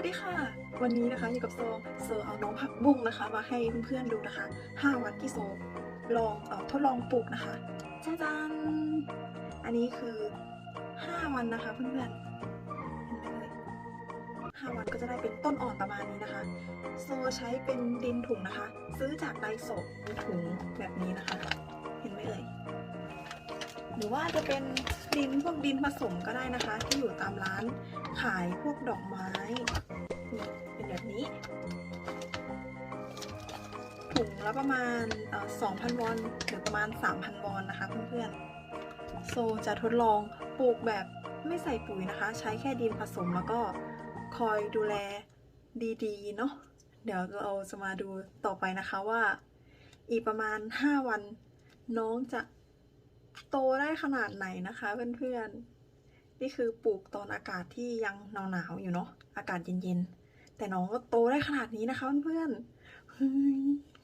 วัสดีค่ะ วันนี้นะคะอยู่กับโซโซเอาน้องผักบุ้งนะคะ มาให้เพื่อนๆดูนะคะ 5 วันที่โซลองเออทดลองปลูกนะคะจ้าจันอันนี้คือ 5 วันนะคะเพื่อนๆเห็นไหมเลย5วันก็จะได้เป็นต้นอ่อนประมาณนี้นะคะ โซใช้เป็นดินถุงนะคะ ซื้อจากไดโซะเป็นถุงแบบนี้นะคะ หรือว่าจะเป็นดินพวกดินผสมก็ได้นะคะ ที่อยู่ตามร้านขายพวกดอกไม้เป็นแบบนี้ถุงละประมาณเอ่อ2,000 วอนหรือประมาณ 3,000 วอนนะคะเพื่อนๆโซจะทดลองปลูกแบบไม่ใส่ปุ๋ยนะคะ ใช้แค่ดินผสมแล้วก็คอยดูแลดีๆเนาะเดี๋ยวเราจะมาดูต่อไปนะคะว่า อีกประมาณ 5 วันน้องจะ โตได้ขนาดไหนนะคะเพื่อนๆ นี่คือปลูกตอนอากาศที่ยังหนาวๆอยู่เนาะ อากาศเย็นๆ แต่น้องก็โตได้ขนาดนี้นะคะเพื่อนๆ